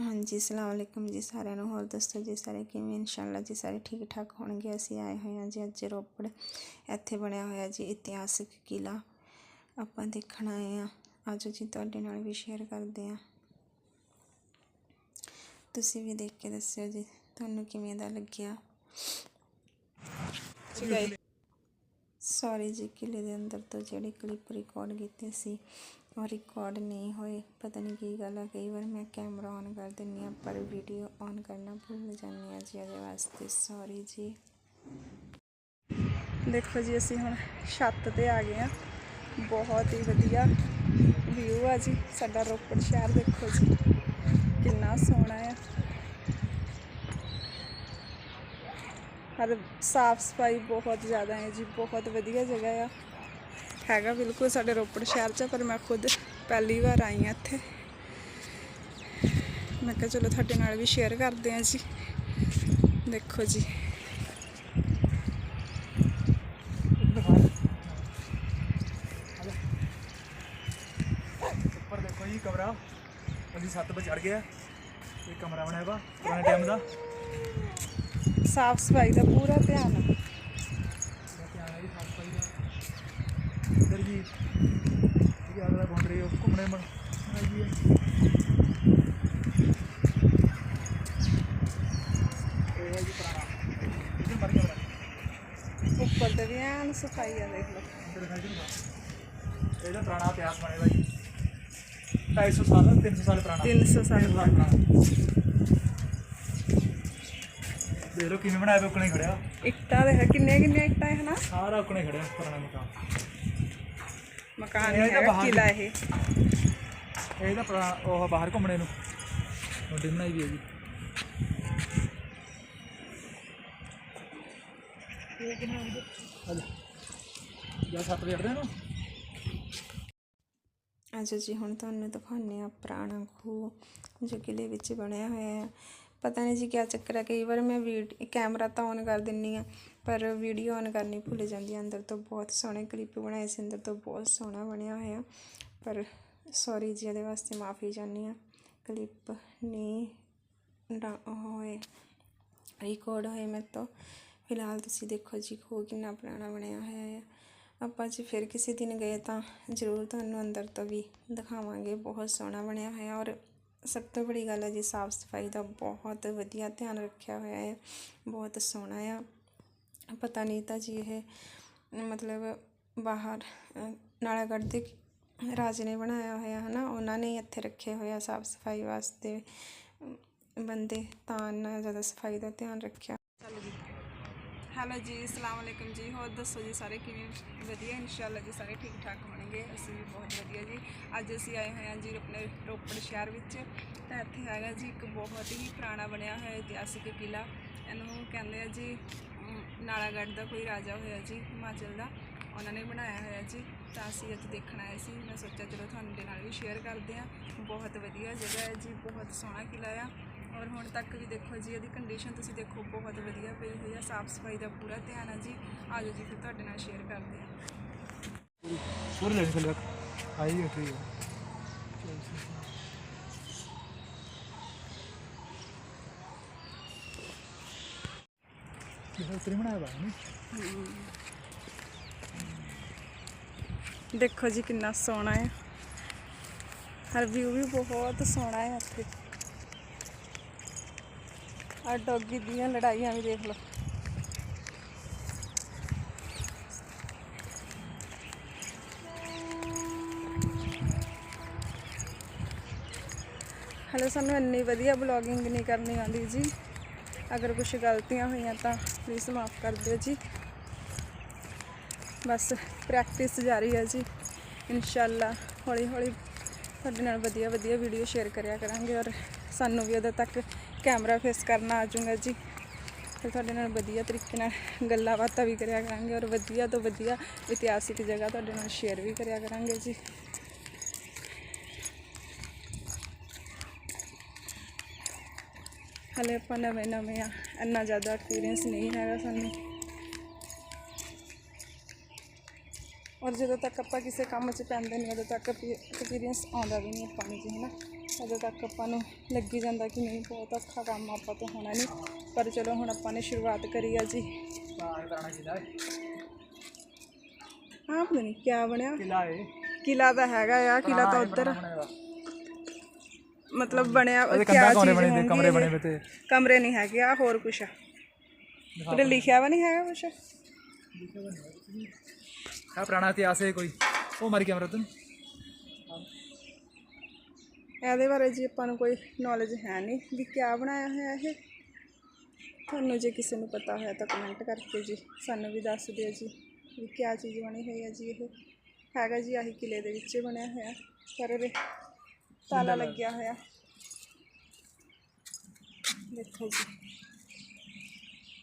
ਹਾਂਜੀ ਅਸਲਾਮ ਅਲੈਕੁਮ ਜੀ ਸਾਰਿਆਂ ਨੂੰ। ਹੋਰ ਦੱਸੋ ਜੀ ਸਾਰੇ ਕਿਵੇਂ? ਇਨਸ਼ਾਅੱਲਾ ਜੀ ਸਾਰੇ ਠੀਕ ਠਾਕ ਹੋਣਗੇ। ਅਸੀਂ ਆਏ ਹੋਏ ਹਾਂ ਜੀ ਅੱਜ ਰੋਪੜ। ਇੱਥੇ ਬਣਿਆ ਹੋਇਆ ਜੀ ਇਤਿਹਾਸਿਕ ਕਿਲਾ ਆਪਾਂ ਦੇਖਣ ਆਏ ਹਾਂ। ਆਜੋ ਜੀ ਤੁਹਾਡੇ ਨਾਲ ਵੀ ਸ਼ੇਅਰ ਕਰਦੇ ਹਾਂ। ਤੁਸੀਂ ਵੀ ਦੇਖ ਕੇ ਦੱਸਿਓ ਜੀ ਤੁਹਾਨੂੰ ਕਿਵੇਂ ਦਾ ਲੱਗਿਆ? ਸੌਰੀ ਜੀ ਕਿਲੇ ਦੇ ਅੰਦਰ ਤੋਂ ਜਿਹੜੇ ਕਲਿੱਪ ਰਿਕਾਰਡ ਕੀਤੇ ਸੀ। ਰਿਕਾਰਡ ਨਹੀਂ ਹੋਏ, ਪਤਾ ਨਹੀਂ ਕੀ ਗੱਲ ਆ, ਕਈ ਵਾਰ ਮੈਂ ਕੈਮਰਾ ਔਨ ਕਰ ਦਿੰਦੀ ਹਾਂ, ਪਰ ਵੀਡੀਓ ਔਨ ਕਰਨਾ ਭੁੱਲ ਜਾਂਦੀ ਹਾਂ ਜੀ ਉਹਦੇ ਵਾਸਤੇ ਸੌਰੀ ਜੀ। ਦੇਖੋ ਜੀ, ਅਸੀਂ ਹੁਣ ਛੱਤ ਤੇ ਆ ਗਏ ਆ ਬਹੁਤ ਹੀ ਵਧੀਆ ਵਿਊ ਆ ਜੀ, ਸਾਡਾ ਰੋਪੜ ਸ਼ਹਿਰ ਦੇਖੋ ਜੀ, ਕਿੰਨਾ ਸੋਹਣਾ ਆ। ਹਰ ਸਾਫ਼ ਸਫ਼ਾਈ ਬਹੁਤ ਜ਼ਿਆਦਾ ਹੈ ਜੀ, ਬਹੁਤ ਵਧੀਆ ਜਗ੍ਹਾ ਆ। ਹੈਗਾ ਬਿਲਕੁਲ ਸਾਡੇ ਰੋਪੜ ਸ਼ਹਿਰ 'ਚ ਪਰ ਮੈਂ ਖੁਦ ਪਹਿਲੀ ਵਾਰ ਆਈ ਹਾਂ ਇੱਥੇ। ਮੈਂ ਕਿਹਾ ਚਲੋ ਤੁਹਾਡੇ ਨਾਲ ਵੀ ਸ਼ੇਅਰ ਕਰਦੇ ਹਾਂ ਜੀ। ਦੇਖੋ ਜੀ। ਉੱਪਰ ਦੇਖੋ ਜੀ ਕਮਰਾ। ਅਸੀਂ ਛੱਤ 'ਤੇ ਚੜ ਗਏ ਆ। ਇਹ ਕਮਰਾ ਬਣਿਆ ਵਾ ਪੁਰਾਣੇ ਟਾਈਮ ਦਾ। ਸਾਫ਼ ਸਫ਼ਾਈ ਦਾ ਪੂਰਾ ਧਿਆਨ ਆ। ਇਹਦਾ ਧਿਆਨ ਹੈ ਜੀ ਸਾਫ਼ ਸਫ਼ਾਈ ਇੱਧਰ ਜੀ ਇਹ ਆਗਲਾ ਬਾਉਂਡਰੀ ਉਹ ਘੁੰਮਣੇ ਮਨ ਹੈਗੀ ਹੈ। ਇਹ ਹੈ ਜੀ ਪੁਰਾਣਾ। ਇੱਧਰ ਮਰ ਗਿਆ ਬੜਾ। ਉੱਪਰ ਤੇ ਵੀ ਐਨ ਸਫ਼ਾਈ ਆ ਦੇਖ ਲਓ। ਇੱਧਰ ਦਿਖਾਈ ਦਿੰਦਾ ਇਹਦਾ ਪੁਰਾਣਾ ਇਤਿਹਾਸ ਬਣਿਆ ਵਾ ਜੀ 250 ਸਾਲ 300 ਸਾਲ ਪੁਰਾਣਾ। 300 ਸਾਲ ਪੁਰਾਣਾ। ਦੇਖ ਲਓ ਕਿਵੇਂ ਬਣਾਇਆ ਵਾ ਉਕਣੇ ਖੜਿਆ। ਇੱਟਾਂ ਦੇ ਹੈ ਕਿੰਨੇ ਕਿੰਨੇ ਇੱਟਾਂ ਹੈ ਸਾਰਾ ਉਕਣੇ ਖੜਿਆ ਪੁਰਾਣਾ ਮਕਾਨ। ਮਕਾਨ ਇਹ ਤਾਂ ਬਾਹਰ ਕਿਲਾ ਇਹ। ਇਹ ਤਾਂ ਉਹ ਬਾਹਰ ਘੁੰਮਣੇ ਨੂੰ। ਵੱਡੀ ਬਣਾਈ ਵੀ ਹੈ ਜੀ। ਸੱਤ ਨੂੰ ਆਜੋ ਜੀ ਹੁਣ ਤੁਹਾਨੂੰ ਦਿਖਾਉਂਦੇ ਆ ਪੁਰਾਣਾ ਖੂਹ ਜੋ ਕਿਲੇ ਵਿੱਚ ਬਣਿਆ ਹੋਇਆ ਹੈ। ਪਤਾ ਨਹੀਂ ਜੀ ਕੀ ਚੱਕਰ ਹੈ ਕਈ ਵਾਰ ਮੈਂ ਵੀਡੀਓ ਕੈਮਰਾ ਤਾਂ ਔਨ ਕਰ ਦਿੰਨੀ ਆ ਪਰ ਵੀਡੀਓ ਔਨ ਕਰਨੀ ਭੁੱਲ ਜਾਂਦੀ ਹਾਂ। ਅੰਦਰ ਤੋਂ ਬਹੁਤ ਸੋਹਣੇ ਕਲਿੱਪ ਬਣਾਏ ਸੀ, ਅੰਦਰ ਤੋਂ ਬਹੁਤ ਸੋਹਣਾ ਬਣਿਆ ਹੋਇਆ। ਪਰ ਸੌਰੀ ਜੀ, ਇਹਦੇ ਵਾਸਤੇ ਮਾਫੀ ਚਾਹੁੰਦੀ ਆ ਕਲਿੱਪ ਨਹੀਂ ਡਾ- ਹੋਏ ਰਿਕਾਰਡ ਹੋਏ ਮੇਰੇ ਤੋਂ। ਫਿਲਹਾਲ ਤੁਸੀਂ ਦੇਖੋ ਜੀ, ਖੂਹ ਕਿੰਨਾ ਪੁਰਾਣਾ ਬਣਿਆ ਹੋਇਆ ਹੈ ਆਪਾਂ ਜੀ ਫਿਰ ਕਿਸੇ ਦਿਨ ਗਏ ਤਾਂ ਜ਼ਰੂਰ ਤੁਹਾਨੂੰ ਅੰਦਰ ਤੋਂ ਵੀ ਦਿਖਾਵਾਂਗੇ। ਬਹੁਤ ਸੋਹਣਾ ਬਣਿਆ ਹੋਇਆ ਔਰ ਸਭ ਤੋਂ ਬੜੀ ਗੱਲ ਹੈ ਜੀ, ਸਾਫ਼ ਸਫ਼ਾਈ ਦਾ ਬਹੁਤ ਵਧੀਆ ਧਿਆਨ ਰੱਖਿਆ ਹੋਇਆ ਹੈ। ਬਹੁਤ ਸੋਹਣਾ ਆ। ਪਤਾ ਨਹੀਂ ਤਾਂ ਜੀ ਇਹ ਮਤਲਬ ਬਾਹਰ ਨਾਲਾਗੜ੍ਹ ਦੇ ਰਾਜ ਨੇ ਬਣਾਇਆ ਹੋਇਆ ਹੈ ਨਾ ਉਹਨਾਂ ਨੇ ਇੱਥੇ ਰੱਖੇ ਹੋਇਆ ਸਾਫ਼ ਸਫ਼ਾਈ ਵਾਸਤੇ। ਬੰਦੇ ਤਾਂ ਇੰਨਾ ਜ਼ਿਆਦਾ ਸਫ਼ਾਈ ਦਾ ਧਿਆਨ ਰੱਖਿਆ। ਹੈਲੋ ਜੀ ਅਸਲਾਮ ਅਲੈਕੁਮ ਜੀ। ਹੋਰ ਦੱਸੋ ਜੀ ਸਾਰੇ ਕਿਵੇਂ? ਵਧੀਆ ਇਨਸ਼ਾਅੱਲਾ ਜੀ ਸਾਰੇ ਠੀਕ ਠਾਕ ਹੋਣਗੇ। ਅਸੀਂ ਵੀ ਬਹੁਤ ਵਧੀਆ ਜੀ। ਅੱਜ ਅਸੀਂ ਆਏ ਹੋਏ ਹਾਂ ਜੀ ਆਪਣੇ ਰੋਪੜ ਸ਼ਹਿਰ ਵਿੱਚ। ਤਾਂ ਇੱਥੇ ਹੈਗਾ ਜੀ ਇੱਕ ਬਹੁਤ ਹੀ ਪੁਰਾਣਾ ਬਣਿਆ ਹੋਇਆ ਇਤਿਹਾਸਿਕ ਕਿਲਾ ਇਹਨੂੰ ਕਹਿੰਦੇ ਆ ਜੀ ਨਾਲਾਗੜ੍ਹ ਦਾ ਕੋਈ ਰਾਜਾ ਹੋਇਆ ਜੀ ਹਿਮਾਚਲ ਦਾ ਉਹਨਾਂ ਨੇ ਬਣਾਇਆ ਹੋਇਆ ਜੀ। ਤਾਂ ਅਸੀਂ ਅੱਜ ਦੇਖਣ ਆਏ ਸੀ। ਮੈਂ ਸੋਚਿਆ ਚਲੋ ਤੁਹਾਨੂੰ ਦੇ ਨਾਲ ਵੀ ਸ਼ੇਅਰ ਕਰਦੇ ਹਾਂ। ਬਹੁਤ ਵਧੀਆ ਜਗ੍ਹਾ ਹੈ ਜੀ ਬਹੁਤ ਸੋਹਣਾ ਕਿਲਾ ਆ। ਔਰ ਹੁਣ ਤੱਕ ਵੀ ਦੇਖੋ ਜੀ ਇਹਦੀ ਕੰਡੀਸ਼ਨ ਤੁਸੀਂ ਦੇਖੋ ਬਹੁਤ ਵਧੀਆ ਪਈ ਹੋਈ ਆ। ਸਾਫ਼ ਸਫ਼ਾਈ ਦਾ ਪੂਰਾ ਧਿਆਨ ਆ ਜੀ। ਆਜੋ ਜੀ ਫਿਰ ਤੁਹਾਡੇ ਨਾਲ ਸ਼ੇਅਰ ਕਰਦੇ ਹਾਂ। ਪੂਰੇ ਲੈ ਕੇ ਰੱਖ ਆਈ ਉੱਠੀ ਹੈ ਇਹ ਬਣਾਇਆ ਵਾ ਨਹੀਂ। ਦੇਖੋ ਜੀ ਕਿੰਨਾ ਸੋਹਣਾ ਹੈ। ਹਰ ਵਿਊ ਵੀ ਬਹੁਤ ਸੋਹਣਾ ਹੈ ਇੱਥੇ। ਆ ਡੌਗੀ ਦੀਆਂ ਲੜਾਈਆਂ ਵੀ ਦੇਖ ਲਓ। ਹਲੇ ਸਾਨੂੰ ਇੰਨੀ ਵਧੀਆ ਬਲੌਗਿੰਗ ਨਹੀਂ ਕਰਨੀ ਆਉਂਦੀ ਜੀ। ਅਗਰ ਕੁਝ ਗਲਤੀਆਂ ਹੋਈਆਂ ਤਾਂ ਪਲੀਜ਼ ਮਾਫ ਕਰ ਦਿਓ ਜੀ। ਬਸ ਪ੍ਰੈਕਟਿਸ ਜਾਰੀ ਹੈ ਜੀ। ਇਨਸ਼ਾਅੱਲਾ ਹੌਲੀ ਹੌਲੀ ਤੁਹਾਡੇ ਨਾਲ ਵਧੀਆ ਵਧੀਆ ਵੀਡੀਓ ਸ਼ੇਅਰ ਕਰਿਆ ਕਰਾਂਗੇ ਔਰ ਸਾਨੂੰ ਵੀ ਉਦੋਂ ਤੱਕ ਕੈਮਰਾ ਫੇਸ ਕਰਨਾ ਆ ਜਾਊਗਾ ਜੀ। ਫਿਰ ਤੁਹਾਡੇ ਨਾਲ ਵਧੀਆ ਤਰੀਕੇ ਨਾਲ ਗੱਲਾਂ ਬਾਤਾਂ ਵੀ ਕਰਿਆ ਕਰਾਂਗੇ ਔਰ ਵਧੀਆ ਤੋਂ ਵਧੀਆ ਇਤਿਹਾਸਿਕ ਜਗ੍ਹਾ ਤੁਹਾਡੇ ਨਾਲ ਸ਼ੇਅਰ ਵੀ ਕਰਿਆ ਕਰਾਂਗੇ ਜੀ। ਹਲੇ ਆਪਾਂ ਨਵੇਂ ਨਵੇਂ ਆ ਇੰਨਾ ਜ਼ਿਆਦਾ ਐਕਸਪੀਰੀਅੰਸ ਨਹੀਂ ਹੈਗਾ ਸਾਨੂੰ। ਔਰ ਜਦੋਂ ਤੱਕ ਆਪਾਂ ਕਿਸੇ ਕੰਮ 'ਚ ਪੈਂਦੇ ਨਹੀਂ ਉਦੋਂ ਤੱਕ ਐਕਸਪੀਰੀਅੰਸ ਆਉਂਦਾ ਵੀ ਨਹੀਂ ਆਪਾਂ ਨੂੰ ਜੀ ਹੈ ਨਾ ਉਦੋਂ ਤੱਕ ਆਪਾਂ ਨੂੰ ਲੱਗੀ ਜਾਂਦਾ ਕਿ ਨਹੀਂ ਬਹੁਤ ਔਖਾ ਕੰਮ ਆਪਾਂ ਤੋਂ ਹੋਣਾ ਨਹੀਂ। ਪਰ ਚਲੋ ਹੁਣ ਆਪਾਂ ਨੇ ਸ਼ੁਰੂਆਤ ਕਰੀ ਆ ਜੀ। ਪਤਾ ਨਹੀਂ ਕਿਆ ਬਣਿਆ? ਕਿਲਾ ਹੈ ਕਿਲਾ ਤਾਂ ਹੈਗਾ ਆ ਕਿਲਾ ਤਾਂ ਉੱਧਰ। ਮਤਲਬ ਬਣਿਆ ਉਹਦੇ ਕਿਆ ਕੰਧਾਂ ਕੋਨੇ ਚੀਜ਼ ਬਣੇ ਤੇ ਹੋਣਗੀ ਕਮਰੇ? ਬਣੇ ਤੇ। ਕਮਰੇ ਨਹੀਂ ਹੈਗੇ ਆ ਹੋਰ ਕੁਛ ਆ। ਉਹਦੇ ਲਿਖਿਆ ਵਾ ਨਹੀਂ ਹੈਗਾ ਕੁਛ? ਆ ਪੁਰਾਣਾ ਇਤਿਹਾਸ ਹੈ ਕੋਈ। ਉਹ ਮਰ ਗਿਆ ਮਰਦਨ ਇਹਦੇ ਬਾਰੇ ਜੀ ਆਪਾਂ ਨੂੰ ਕੋਈ ਨੌਲੇਜ ਹੈ ਨਹੀਂ ਵੀ ਕਿਆ ਬਣਾਇਆ ਹੋਇਆ ਇਹ। ਤੁਹਾਨੂੰ ਜੇ ਕਿਸੇ ਨੂੰ ਪਤਾ ਹੋਇਆ ਤਾਂ ਕਮੈਂਟ ਕਰਕੇ ਜੀ ਸਾਨੂੰ ਵੀ ਦੱਸ ਦਿਓ ਜੀ ਵੀ ਕਿਆ ਚੀਜ਼ ਬਣੀ ਹੋਈ ਹੈ ਜੀ ਇਹ। ਹੈਗਾ ਜੀ ਆਹੀ ਕਿਲੇ ਦੇ ਵਿੱਚ ਬਣਿਆ ਹੋਇਆ। ਪਰ ਇਹਦੇ ਤਾਲਾ ਲੱਗਿਆ ਹੋਇਆ। ਦੇਖੋ ਜੀ।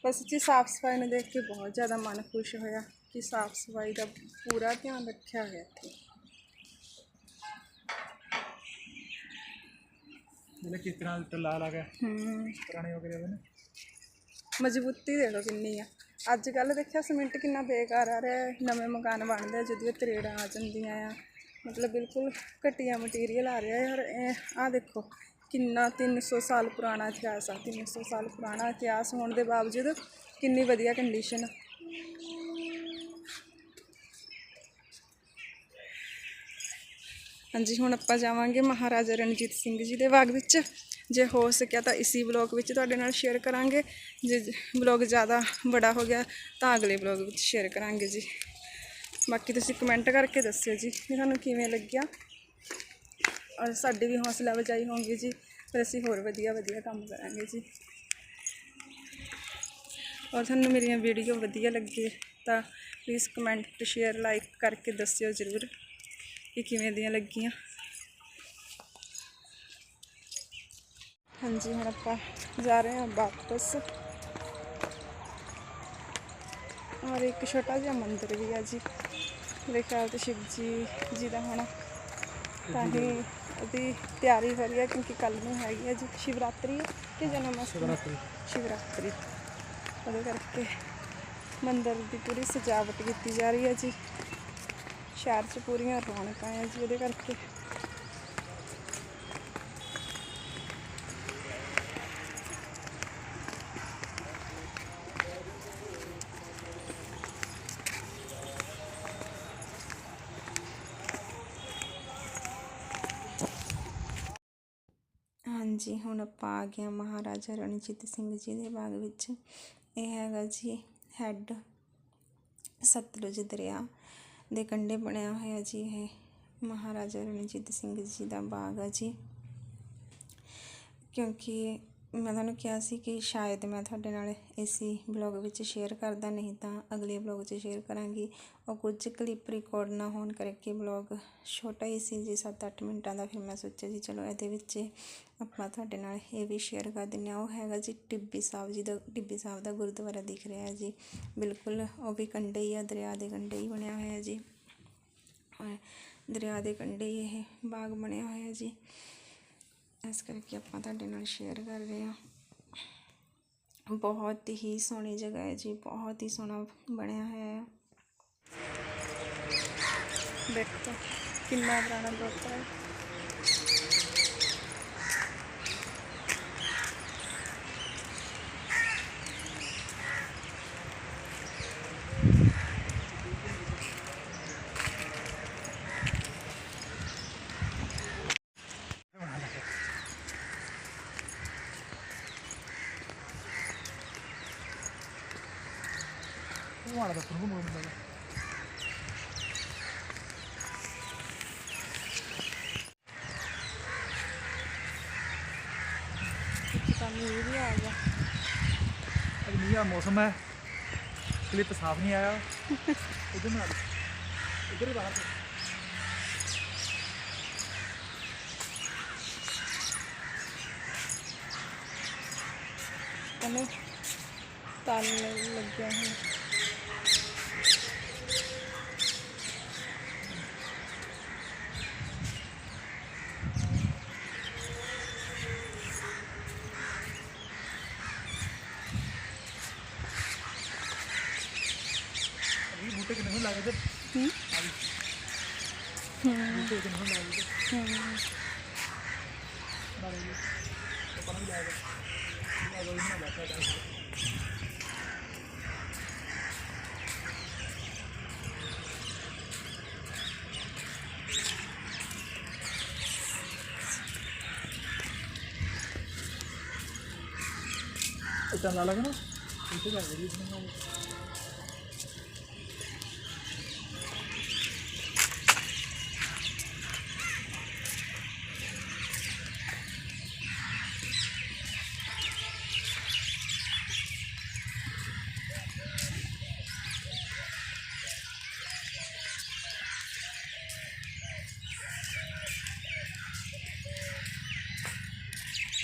ਬਸ ਜੀ ਸਾਫ਼ ਸਫ਼ਾਈ ਨੂੰ ਦੇਖ ਕੇ ਬਹੁਤ ਜ਼ਿਆਦਾ ਮਨ ਖੁਸ਼ ਹੋਇਆ ਕਿ ਸਾਫ਼ ਸਫ਼ਾਈ ਦਾ ਪੂਰਾ ਧਿਆਨ ਰੱਖਿਆ ਹੋਇਆ ਇੱਥੇ। ਜਿਹੜੇ ਕਿਸ ਤਰ੍ਹਾਂ ਟੱਲਾ ਲਾ ਗਿਆ? ਹੂੰ। ਪੁਰਾਣੇ ਹੋ ਗਏ ਨੇ ਮਜ਼ਬੂਤੀ ਦੇ ਲਓ ਕਿੰਨੀ ਆ। ਅੱਜ ਕੱਲ ਦੇਖਿਆ ਸੀਮੈਂਟ ਕਿੰਨਾ ਬੇਕਾਰ ਆ ਰਿਹਾ ਹੈ। ਨਵੇਂ ਮਕਾਨ ਬਣਦੇ ਆ ਜਦੋਂ ਤਰੇੜਾਂ ਆ ਜਾਂਦੀਆਂ ਆ। ਮਤਲਬ ਬਿਲਕੁਲ ਘਟੀਆ ਮਟੀਰੀਅਲ ਆ ਰਿਹਾ ਯਾਰ ਆ ਦੇਖੋ, ਕਿੰਨਾ 300 ਸਾਲ ਪੁਰਾਣਾ ਇਤਿਹਾਸ ਆ 300 ਸਾਲ ਪੁਰਾਣਾ ਇਤਿਹਾਸ ਹੋਣ ਦੇ ਬਾਵਜੂਦ ਕਿੰਨੀ ਵਧੀਆ ਕੰਡੀਸ਼ਨ ਆ। ਹਾਂਜੀ, ਹੁਣ ਆਪਾਂ ਜਾਵਾਂਗੇ ਮਹਾਰਾਜਾ ਰਣਜੀਤ ਸਿੰਘ ਜੀ ਦੇ ਬਾਗ ਵਿੱਚ। ਜੇ ਹੋ ਸਕਿਆ ਤਾਂ ਇਸੀ ਬਲੌਗ ਵਿੱਚ ਤੁਹਾਡੇ ਨਾਲ ਸ਼ੇਅਰ ਕਰਾਂਗੇ। ਜੇ ਬਲੌਗ ਜ਼ਿਆਦਾ ਬੜਾ ਹੋ ਗਿਆ ਤਾਂ ਅਗਲੇ ਬਲੌਗ ਵਿੱਚ ਸ਼ੇਅਰ ਕਰਾਂਗੇ ਜੀ। ਬਾਕੀ ਤੁਸੀਂ ਕਮੈਂਟ ਕਰਕੇ ਦੱਸਿਓ ਜੀ ਵੀ ਤੁਹਾਨੂੰ ਕਿਵੇਂ ਲੱਗਿਆ। ਔਰ ਸਾਡੀ ਵੀ ਹੌਸਲਾ ਅਫਜ਼ਾਈ ਹੋਊਗੀ ਜੀ, ਫਿਰ ਅਸੀਂ ਹੋਰ ਵਧੀਆ ਵਧੀਆ ਕੰਮ ਕਰਾਂਗੇ ਜੀ। ਔਰ ਤੁਹਾਨੂੰ ਮੇਰੀਆਂ ਵੀਡੀਓ ਵਧੀਆ ਲੱਗੇ ਤਾਂ ਪਲੀਜ਼ ਕਮੈਂਟ ਸ਼ੇਅਰ ਲਾਈਕ ਕਰਕੇ ਦੱਸਿਓ ਜ਼ਰੂਰ ਕਿ ਕਿਵੇਂ ਦੀਆਂ ਲੱਗੀਆਂ। ਹਾਂਜੀ, ਹੁਣ ਆਪਾਂ ਜਾ ਰਹੇ ਹਾਂ ਵਾਪਸ। ਔਰ ਇੱਕ ਛੋਟਾ ਜਿਹਾ ਮੰਦਿਰ ਵੀ ਆ ਜੀ। ਮੇਰੇ ਖਿਆਲ ਤੇ ਸ਼ਿਵ ਜੀ ਜੀ ਦਾ ਹੋਣਾ। ਤਾਂ ਹੀ ਉਹਦੀ ਤਿਆਰੀ ਹੋ ਰਹੀ ਹੈ ਕਿਉਂਕਿ ਕੱਲ ਨੂੰ ਹੈਗੀ ਹੈ ਜੀ ਸ਼ਿਵਰਾਤਰੀ ਹੈ ਕਿ ਜਨਮ ਅਸ਼ਟਮੀ ਸ਼ਿਵਰਾਤਰੀ। ਉਹਦੇ ਕਰਕੇ ਮੰਦਿਰ ਦੀ ਪੂਰੀ ਸਜਾਵਟ ਕੀਤੀ ਜਾ ਰਹੀ ਹੈ ਜੀ। ਸ਼ਹਿਰ 'ਚ ਪੂਰੀਆਂ ਰੌਣਕਾਂ ਆ ਜੀ ਉਹਦੇ ਕਰਕੇ। ਜੀ, ਹੁਣ ਆਪਾਂ ਆ ਗਏ ਹਾਂ ਮਹਾਰਾਜਾ ਰਣਜੀਤ ਸਿੰਘ ਜੀ ਦੇ ਬਾਗ ਵਿੱਚ। ਇਹ ਹੈਗਾ ਜੀ, ਹੈੱਡ ਸਤਲੁਜ ਦਰਿਆ ਦੇ ਕੰਢੇ ਬਣਿਆ ਹੋਇਆ ਜੀ ਇਹ। ਮਹਾਰਾਜਾ ਰਣਜੀਤ ਸਿੰਘ ਜੀ ਦਾ ਬਾਗ ਆ ਜੀ। ਕਿਉਂਕਿ ਮੈਂ ਤੁਹਾਨੂੰ ਕਿਹਾ ਸੀ ਕਿ ਸ਼ਾਇਦ ਮੈਂ ਤੁਹਾਡੇ ਨਾਲ ਇਸੀ ਬਲੌਗ ਵਿੱਚ ਸ਼ੇਅਰ ਕਰਦਾ, ਨਹੀਂ ਤਾਂ ਅਗਲੇ ਬਲੌਗ 'ਚ ਸ਼ੇਅਰ ਕਰਾਂਗੀ। ਉਹ ਕੁਝ ਕਲਿੱਪ ਰਿਕਾਰਡ ਨਾ ਹੋਣ ਕਰਕੇ ਬਲੌਗ ਛੋਟਾ ਹੀ ਸੀ ਜੀ 7-8 ਮਿੰਟਾਂ ਦਾ। ਫਿਰ ਮੈਂ ਸੋਚਿਆ ਜੀ, ਚਲੋ ਇਹਦੇ ਵਿੱਚ ਆਪਾਂ ਤੁਹਾਡੇ ਨਾਲ ਇਹ ਵੀ ਸ਼ੇਅਰ ਕਰ ਦਿੰਦੇ ਹਾਂ। ਉਹ ਹੈਗਾ ਜੀ ਟਿੱਬੀ ਸਾਹਿਬ ਜੀ ਦਾ, ਟਿੱਬੀ ਸਾਹਿਬ ਦਾ ਗੁਰਦੁਆਰਾ ਦਿਖ ਰਿਹਾ ਹੈ ਜੀ। ਬਿਲਕੁਲ ਉਹ ਵੀ ਕੰਢੇ ਹੀ ਆ, ਦਰਿਆ ਦੇ ਕੰਢੇ ਹੀ ਬਣਿਆ ਹੋਇਆ ਜੀ। ਦਰਿਆ ਦੇ ਕੰਢੇ ਹੀ ਇਹ ਬਾਗ ਬਣਿਆ ਹੋਇਆ ਜੀ। ਇਸ ਕਰਕੇ ਆਪਾਂ ਤੁਹਾਡੇ ਨਾਲ ਸ਼ੇਅਰ ਕਰ ਰਹੇ ਹਾਂ। ਬਹੁਤ ਹੀ ਸੋਹਣੀ ਜਗ੍ਹਾ ਹੈ ਜੀ, ਬਹੁਤ ਹੀ ਸੋਹਣਾ ਬਣਿਆ ਹੋਇਆ ਹੈ। ਦੇਖੋ, ਕਿੰਨਾ ਪੁਰਾਣਾ ਗੁਰਦੁਆਰਾ ਹੈ। ਉਹ ਮਾੜਾ ਦਾ ਫਰਮ ਮੋੜ ਦਾ ਤਾਂ ਮੀਂਹ ਵੀ ਆ ਗਿਆ ਅੱਜ ਮੀਂਹ ਦਾ ਮੌਸਮ ਹੈ ਕਲਿੱਪ ਸਾਫ਼ ਨਹੀਂ ਆਇਆ ਉਧਰ ਨਾਲ ਇਧਰ ਹੀ ਬਾਹਰ ਤੋਂ। ਉਹਨੂੰ ਤਲ ਲੱਗਿਆ ਹੈ ਇਹ ਬੂਟੇ ਕਿੰਨੇ ਨੂੰ ਲੱਗੇ ਤੇ ਹੂੰ ਬੂਟੇ ਕਿੰਨੇ ਨੂੰ ਲੱਗੇ ਤੇ ਹੂੰ ਆਪਾਂ ਨੂੰ ਵੀ ਲਾਇਆ ਇਹ ਅਗਰ ਇਹਨਾਂ ਬੈਠਾ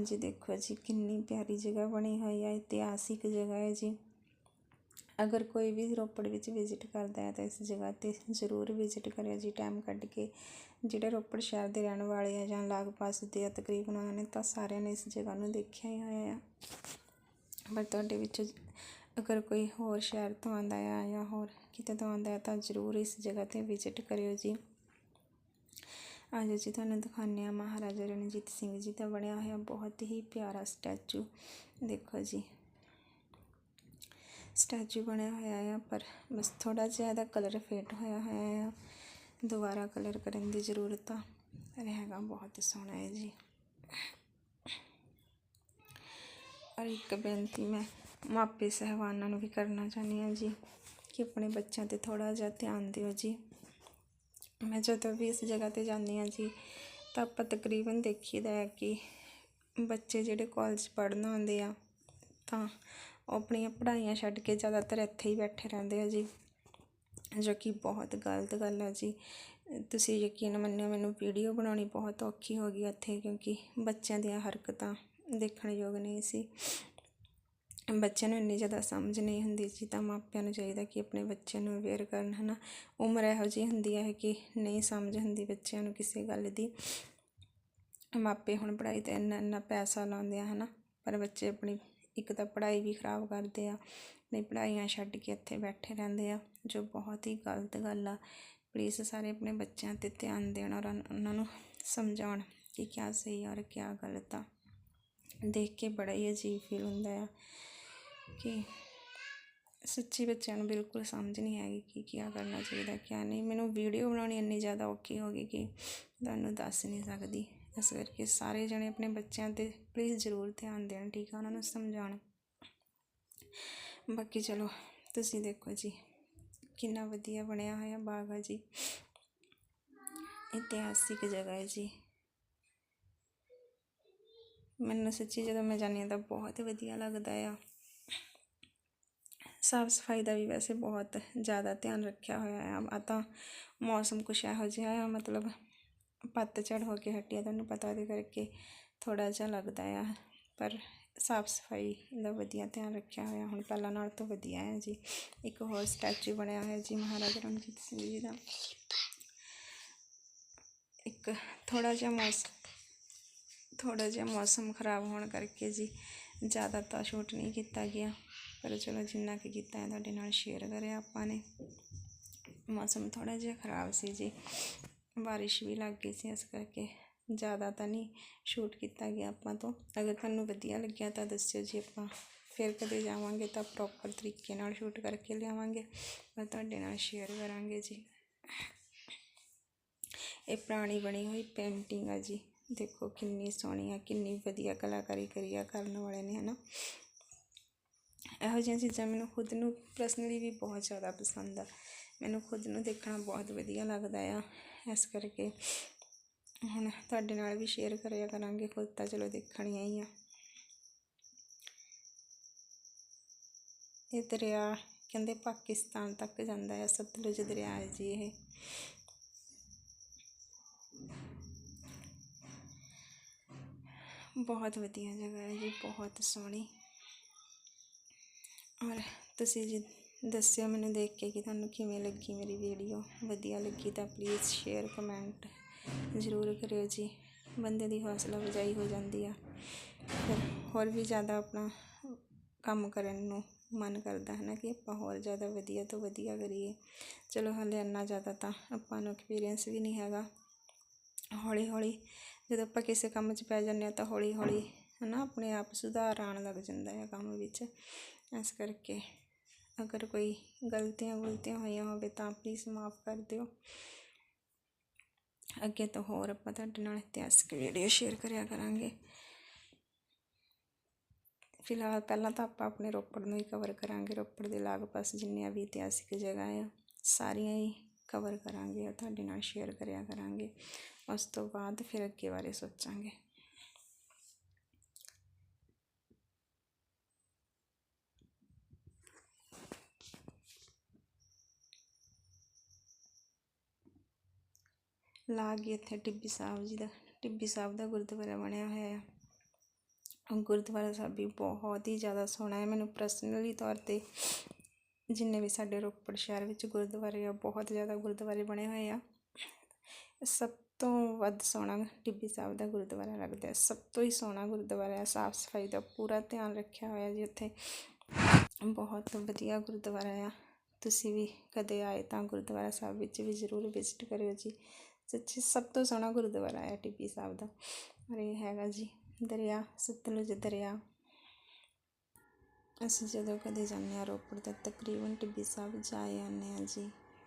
ਹਾਂਜੀ, ਦੇਖੋ ਜੀ, ਕਿੰਨੀ ਪਿਆਰੀ ਜਗ੍ਹਾ ਬਣੀ ਹੋਈ ਹੈ ਇਤਿਹਾਸਿਕ ਜਗ੍ਹਾ ਹੈ ਜੀ। ਅਗਰ ਕੋਈ ਵੀ ਰੋਪੜ ਵਿੱਚ ਵਿਜ਼ਿਟ ਕਰਦਾ ਹੈ ਤਾਂ ਇਸ ਜਗ੍ਹਾ 'ਤੇ ਜ਼ਰੂਰ ਵਿਜ਼ਿਟ ਕਰਿਓ ਜੀ ਟਾਈਮ ਕੱਢ ਕੇ। ਜਿਹੜੇ ਰੋਪੜ ਸ਼ਹਿਰ ਦੇ ਰਹਿਣ ਵਾਲੇ ਆ ਜਾਂ ਲਾਗ ਪਾਸ ਦੇ ਆ, ਤਕਰੀਬਨ ਉਹਨਾਂ ਨੇ ਤਾਂ ਸਾਰਿਆਂ ਨੇ ਇਸ ਜਗ੍ਹਾ ਨੂੰ ਦੇਖਿਆ ਹੀ ਹੋਇਆ ਆ। ਪਰ ਤੁਹਾਡੇ ਵਿੱਚੋਂ ਅਗਰ ਕੋਈ ਹੋਰ ਸ਼ਹਿਰ ਤੋਂ ਆਉਂਦਾ ਆ ਜਾਂ ਹੋਰ ਕਿਤੇ ਤੋਂ ਆਉਂਦਾ ਹੈ ਤਾਂ ਜ਼ਰੂਰ ਇਸ ਜਗ੍ਹਾ 'ਤੇ ਵਿਜ਼ਿਟ ਕਰਿਓ ਜੀ। ਅੱਜ ਜੀ ਤੁਹਾਨੂੰ ਦਿਖਾਉਂਦੇ ਹਾਂ ਮਹਾਰਾਜਾ ਰਣਜੀਤ ਸਿੰਘ ਜੀ ਦਾ ਬਣਿਆ ਹੋਇਆ ਬਹੁਤ ਹੀ ਪਿਆਰਾ ਸਟੈਚੂ। ਦੇਖੋ ਜੀ। ਸਟੈਚੂ ਬਣਿਆ ਹੋਇਆ ਆ, ਪਰ ਬਸ ਥੋੜਾ ਜਿਹਾ ਇਹਦਾ ਕਲਰ ਫੇਟ ਹੋਇਆ ਹੋਇਆ ਆ। ਦੁਬਾਰਾ ਕਲਰ ਕਰਨ ਦੀ ਜ਼ਰੂਰਤ ਆ। ਪਰ ਹੈਗਾ ਬਹੁਤ ਸੋਹਣਾ ਹੈ ਜੀ। ਔਰ ਇੱਕ ਬੇਨਤੀ ਮੈਂ ਮਾਪੇ ਸਹਿਬਾਨਾਂ ਨੂੰ ਵੀ ਕਰਨਾ ਚਾਹੁੰਦੀ ਹਾਂ ਜੀ, ਕਿ ਆਪਣੇ ਬੱਚਿਆਂ ਤੇ ਥੋੜਾ ਜਿਹਾ ਧਿਆਨ ਦਿਓ ਜੀ। ਮੈਂ ਜਦੋਂ ਵੀ ਇਸ ਜਗ੍ਹਾ 'ਤੇ ਜਾਂਦੀ ਹਾਂ ਜੀ, ਤਾਂ ਆਪਾਂ ਤਕਰੀਬਨ ਦੇਖੀਦਾ ਹੈ ਕਿ ਬੱਚੇ ਜਿਹੜੇ ਕੋਲਜ ਪੜ੍ਹਨ ਆਉਂਦੇ ਆ, ਤਾਂ ਉਹ ਆਪਣੀਆਂ ਪੜ੍ਹਾਈਆਂ ਛੱਡ ਕੇ ਜ਼ਿਆਦਾਤਰ ਇੱਥੇ ਹੀ ਬੈਠੇ ਰਹਿੰਦੇ ਆ ਜੀ, ਜੋ ਕਿ ਬਹੁਤ ਗਲਤ ਗੱਲ ਹੈ ਜੀ। ਤੁਸੀਂ ਯਕੀਨ ਮੰਨਿਓ, ਮੈਨੂੰ ਵੀਡੀਓ ਬਣਾਉਣੀ ਬਹੁਤ ਔਖੀ ਹੋ ਗਈ ਇੱਥੇ, ਕਿਉਂਕਿ ਬੱਚਿਆਂ ਦੀਆਂ ਹਰਕਤਾਂ ਦੇਖਣ ਯੋਗ ਨਹੀਂ ਸੀ। ਬੱਚਿਆਂ ਨੂੰ ਇੰਨੀ ਜ਼ਿਆਦਾ ਸਮਝ ਨਹੀਂ ਹੁੰਦੀ ਜੀ ਤਾਂ ਮਾਪਿਆਂ ਨੂੰ ਚਾਹੀਦਾ ਕਿ ਆਪਣੇ ਬੱਚਿਆਂ ਨੂੰ ਅਵੇਅਰ ਕਰਨ ਹੈ ਨਾ ਉਮਰ ਇਹੋ ਜਿਹੀ ਹੁੰਦੀ ਹੈ ਕਿ ਨਹੀਂ ਸਮਝ ਹੁੰਦੀ ਬੱਚਿਆਂ ਨੂੰ ਕਿਸੇ ਗੱਲ ਦੀ। ਮਾਪੇ ਹੁਣ ਪੜ੍ਹਾਈ 'ਤੇ ਇੰਨਾ ਇੰਨਾ ਪੈਸਾ ਲਾਉਂਦੇ ਆ ਹੈ ਨਾ ਪਰ ਬੱਚੇ ਆਪਣੀ ਇੱਕ ਤਾਂ ਪੜ੍ਹਾਈ ਵੀ ਖਰਾਬ ਕਰਦੇ ਆ, ਨਹੀਂ ਪੜ੍ਹਾਈਆਂ ਛੱਡ ਕੇ ਇੱਥੇ ਬੈਠੇ ਰਹਿੰਦੇ ਆ, ਜੋ ਬਹੁਤ ਹੀ ਗਲਤ ਗੱਲ ਆ। ਪਲੀਜ਼ ਸਾਰੇ ਆਪਣੇ ਬੱਚਿਆਂ 'ਤੇ ਧਿਆਨ ਦੇਣ ਔਰ ਉਹਨਾਂ ਨੂੰ ਸਮਝਾਉਣ ਕਿ ਕਿਆ ਸਹੀ ਔਰ ਕਿਆ ਗਲਤ ਆ। ਦੇਖ ਕੇ ਬੜਾ ਹੀ ਅਜੀਬ ਫੀਲ ਹੁੰਦਾ ਆ। ਕਿ ਸੱਚੀ ਬੱਚਿਆਂ ਨੂੰ ਬਿਲਕੁਲ ਸਮਝ ਨਹੀਂ ਹੈਗੀ ਕਿ ਕੀ ਕਰਨਾ ਚਾਹੀਦਾ, ਕਿਆ ਨਹੀਂ। ਮੈਨੂੰ ਵੀਡੀਓ ਬਣਾਉਣੀ ਇੰਨੀ ਜ਼ਿਆਦਾ ਔਖੀ ਹੋ ਗਈ ਕਿ ਤੁਹਾਨੂੰ ਦੱਸ ਨਹੀਂ ਸਕਦੀ। ਇਸ ਕਰਕੇ ਸਾਰੇ ਜਣੇ ਆਪਣੇ ਬੱਚਿਆਂ 'ਤੇ ਪਲੀਜ਼ ਜ਼ਰੂਰ ਧਿਆਨ ਦੇਣ, ਠੀਕ ਆ? ਉਹਨਾਂ ਨੂੰ ਸਮਝਾਉਣ। ਬਾਕੀ ਚਲੋ, ਤੁਸੀਂ ਦੇਖੋ ਜੀ, ਕਿੰਨਾ ਵਧੀਆ ਬਣਿਆ ਹੋਇਆ ਬਾਗ ਆ ਜੀ। ਇਤਿਹਾਸਿਕ ਜਗ੍ਹਾ ਹੈ ਜੀ। ਮੈਨੂੰ ਸੱਚੀ ਜਦੋਂ ਮੈਂ ਜਾਂਦੀ ਹਾਂ ਤਾਂ ਬਹੁਤ ਵਧੀਆ ਲੱਗਦਾ ਆ। ਸਾਫ਼ ਸਫ਼ਾਈ ਦਾ ਵੀ ਵੈਸੇ ਬਹੁਤ ਜ਼ਿਆਦਾ ਧਿਆਨ ਰੱਖਿਆ ਹੋਇਆ ਹੈ। ਆ ਤਾਂ ਮੌਸਮ ਕੁਛ ਇਹੋ ਜਿਹਾ ਆ, ਮਤਲਬ ਪੱਤਝੜ ਹੋ ਕੇ ਹਟੀ ਆ, ਤੁਹਾਨੂੰ ਪਤਾ ਉਹਦੇ ਕਰਕੇ ਥੋੜ੍ਹਾ ਜਿਹਾ ਲੱਗਦਾ ਆ। ਪਰ ਸਾਫ਼ ਸਫ਼ਾਈ ਦਾ ਵਧੀਆ ਧਿਆਨ ਰੱਖਿਆ ਹੋਇਆ, ਹੁਣ ਪਹਿਲਾਂ ਨਾਲ ਤੋਂ ਵਧੀਆ ਹੈ ਜੀ। ਇੱਕ ਹੋਰ ਸਟੈਚੂ ਬਣਿਆ ਹੋਇਆ ਜੀ ਮਹਾਰਾਜਾ ਰਣਜੀਤ ਸਿੰਘ ਜੀ ਦਾ। ਇੱਕ ਥੋੜਾ ਜਿਹਾ ਮੌਸਮ ਥੋੜਾ ਜਿਹਾ ਮੌਸਮ ਖਰਾਬ ਹੋਣ ਕਰਕੇ ਜੀ ਜ਼ਿਆਦਾ ਤਾਂ ਸ਼ੂਟ ਨਹੀਂ ਕੀਤਾ ਗਿਆ। ਪਰ ਚਲੋ ਜਿੰਨਾ ਕੁ ਕੀਤਾ ਹੈ, ਤੁਹਾਡੇ ਨਾਲ ਸ਼ੇਅਰ ਕਰਿਆ ਆਪਾਂ ਨੇ। ਮੌਸਮ ਥੋੜਾ ਜਿਹਾ ਖਰਾਬ ਸੀ ਜੀ। ਬਾਰਿਸ਼ ਵੀ ਲੱਗ ਗਈ ਸੀ, ਇਸ ਕਰਕੇ ਜ਼ਿਆਦਾ ਤਾਂ ਨਹੀਂ ਸ਼ੂਟ ਕੀਤਾ ਗਿਆ ਆਪਾਂ ਤੋਂ। ਅਗਰ ਤੁਹਾਨੂੰ ਵਧੀਆ ਲੱਗਿਆ ਤਾਂ ਦੱਸਿਓ ਜੀ ਆਪਾਂ। ਫਿਰ ਕਦੇ ਜਾਵਾਂਗੇ ਤਾਂ ਪ੍ਰੋਪਰ ਤਰੀਕੇ ਨਾਲ ਸ਼ੂਟ ਕਰਕੇ ਲਿਆਵਾਂਗੇ। ਮੈਂ ਤੁਹਾਡੇ ਨਾਲ ਸ਼ੇਅਰ ਕਰਾਂਗੇ ਜੀ। ਇਹ ਪੁਰਾਣੀ ਬਣੀ ਹੋਈ ਪੇਂਟਿੰਗ ਆ ਜੀ। ਦੇਖੋ ਕਿੰਨੀ ਸੋਹਣੀ ਆ, ਕਿੰਨੀ ਵਧੀਆ ਕਲਾਕਾਰੀ ਕਰੀ ਆ ਕਰਨ ਵਾਲੇ ਨੇ, ਹਨਾ। ਇਹੋ ਜਿਹੀਆਂ ਚੀਜ਼ਾਂ ਮੈਨੂੰ ਖੁਦ ਨੂੰ ਪਰਸਨਲੀ ਵੀ ਬਹੁਤ ਜ਼ਿਆਦਾ ਪਸੰਦ ਆ। ਮੈਨੂੰ ਖੁਦ ਨੂੰ ਦੇਖਣਾ ਬਹੁਤ ਵਧੀਆ ਲੱਗਦਾ ਆ। ਇਸ ਕਰਕੇ ਹੁਣ ਤੁਹਾਡੇ ਨਾਲ ਵੀ ਸ਼ੇਅਰ ਕਰਿਆ ਕਰਾਂਗੇ, ਖੁਦ ਤਾਂ ਚਲੋ ਦੇਖਣੀਆਂ ਹੀ ਆ। ਇਹ ਦਰਿਆ ਕਹਿੰਦੇ ਪਾਕਿਸਤਾਨ ਤੱਕ ਜਾਂਦਾ ਹੈ ਸਤਲੁਜ ਦਰਿਆ ਹੈ ਜੀ ਇਹ। ਬਹੁਤ ਵਧੀਆ ਜਗ੍ਹਾ ਹੈ ਜੀ, ਬਹੁਤ ਸੋਹਣੀ। ਔਰ ਤੁਸੀਂ ਜੀ, ਦੱਸਿਓ ਮੈਨੂੰ ਦੇਖ ਕੇ ਕਿ ਤੁਹਾਨੂੰ ਕਿਵੇਂ ਲੱਗੀ ਮੇਰੀ ਵੀਡੀਓ ਵਧੀਆ ਲੱਗੀ ਤਾਂ ਪਲੀਜ਼ ਸ਼ੇਅਰ ਕਮੈਂਟ ਜ਼ਰੂਰ ਕਰਿਓ ਜੀ। ਬੰਦੇ ਦੀ ਹੌਸਲਾ ਅਫਜ਼ਾਈ ਹੋ ਜਾਂਦੀ ਆ। ਫਿਰ ਹੋਰ ਵੀ ਜ਼ਿਆਦਾ ਆਪਣਾ ਕੰਮ ਕਰਨ ਨੂੰ ਮਨ ਕਰਦਾ ਹੈ ਨਾ ਕਿ ਆਪਾਂ ਹੋਰ ਜ਼ਿਆਦਾ ਵਧੀਆ ਤੋਂ ਵਧੀਆ ਕਰੀਏ। ਚਲੋ ਹਾਲੇ ਇੰਨਾ ਜ਼ਿਆਦਾ ਤਾਂ ਆਪਾਂ ਨੂੰ ਐਕਸਪੀਰੀਅੰਸ ਵੀ ਨਹੀਂ ਹੈਗਾ। ਹੌਲੀ ਹੌਲੀ ਜਦੋਂ ਆਪਾਂ ਕਿਸੇ ਕੰਮ 'ਚ ਪੈ ਜਾਂਦੇ ਹਾਂ ਤਾਂ ਹੌਲੀ ਹੌਲੀ ਹੈ ਨਾ ਆਪਣੇ ਆਪ ਸੁਧਾਰ ਆਉਣ ਲੱਗ ਜਾਂਦਾ ਹੈ ਕੰਮ ਵਿੱਚ। ਇਸ ਕਰਕੇ ਅਗਰ ਕੋਈ ਗਲਤੀਆਂ ਗੁਲਤੀਆਂ ਹੋਈਆਂ ਹੋਵੇ ਤਾਂ ਪਲੀਜ਼ ਮਾਫ ਕਰ ਦਿਓ। ਅੱਗੇ ਤੋਂ ਹੋਰ ਆਪਾਂ ਤੁਹਾਡੇ ਨਾਲ ਇਤਿਹਾਸਕ ਵੀਡੀਓ ਸ਼ੇਅਰ ਕਰਿਆ ਕਰਾਂਗੇ। ਫਿਲਹਾਲ ਪਹਿਲਾਂ ਤਾਂ ਆਪਾਂ ਆਪਣੇ ਰੋਪੜ ਨੂੰ ਹੀ ਕਵਰ ਕਰਾਂਗੇ। ਰੋਪੜ ਦੇ ਲਾਗ-ਪਾਸ ਜਿੰਨੀਆਂ ਵੀ ਇਤਿਹਾਸਿਕ ਜਗ੍ਹਾ ਆ, ਸਾਰੀਆਂ ਹੀ ਕਵਰ ਕਰਾਂਗੇ ਉਹ ਤੁਹਾਡੇ ਨਾਲ ਸ਼ੇਅਰ ਕਰਿਆ ਕਰਾਂਗੇ। ਉਸ ਤੋਂ ਬਾਅਦ ਫਿਰ ਅੱਗੇ ਬਾਰੇ ਸੋਚਾਂਗੇ। ਲਾਗ ਹੀ ਇੱਥੇ ਟਿੱਬੀ ਸਾਹਿਬ ਜੀ ਦਾ, ਟਿੱਬੀ ਸਾਹਿਬ ਦਾ ਗੁਰਦੁਆਰਾ ਬਣਿਆ ਹੋਇਆ ਹੈ ਗੁਰਦੁਆਰਾ ਸਾਹਿਬ ਵੀ ਬਹੁਤ ਹੀ ਜ਼ਿਆਦਾ ਸੋਹਣਾ ਹੈ। ਮੈਨੂੰ ਪਰਸਨਲੀ ਤੌਰ 'ਤੇ ਜਿੰਨੇ ਵੀ ਸਾਡੇ ਰੋਪੜ ਸ਼ਹਿਰ ਵਿੱਚ ਗੁਰਦੁਆਰੇ ਆ, ਬਹੁਤ ਜ਼ਿਆਦਾ ਗੁਰਦੁਆਰੇ ਬਣੇ ਹੋਏ ਆ। ਸਭ ਤੋਂ ਵੱਧ ਸੋਹਣਾ ਟਿੱਬੀ ਸਾਹਿਬ ਦਾ ਗੁਰਦੁਆਰਾ ਲੱਗਦਾ ਹੈ। ਸਭ ਤੋਂ ਹੀ ਸੋਹਣਾ ਗੁਰਦੁਆਰਾ ਹੈ। ਸਾਫ਼ ਸਫ਼ਾਈ ਦਾ ਪੂਰਾ ਧਿਆਨ ਰੱਖਿਆ ਹੋਇਆ ਜੀ ਉੱਥੇ। ਬਹੁਤ ਵਧੀਆ ਗੁਰਦੁਆਰਾ ਆ। ਤੁਸੀਂ ਵੀ ਕਦੇ ਆਏ ਤਾਂ ਗੁਰਦੁਆਰਾ ਸਾਹਿਬ ਵਿੱਚ ਵੀ ਜ਼ਰੂਰ ਵਿਜ਼ਿਟ ਕਰਿਓ ਜੀ। ਸੱਚੀ ਸਭ ਤੋਂ ਸੋਹਣਾ ਗੁਰਦੁਆਰਾ ਹੈ ਟਿੱਬੀ ਸਾਹਿਬ ਦਾ। ਔਰ ਇਹ ਹੈਗਾ ਜੀ ਦਰਿਆ, ਸਤਲੁਜ ਦਰਿਆ। ਅਸੀਂ ਜਦੋਂ ਕਦੇ ਜਾਂਦੇ ਹਾਂ ਰੋਪੜ ਤਾਂ ਤਕਰੀਬਨ ਟਿੱਬੀ ਸਾਹਿਬ ਜਾ ਆਉਂਦੇ ਹਾਂ ਜੀ।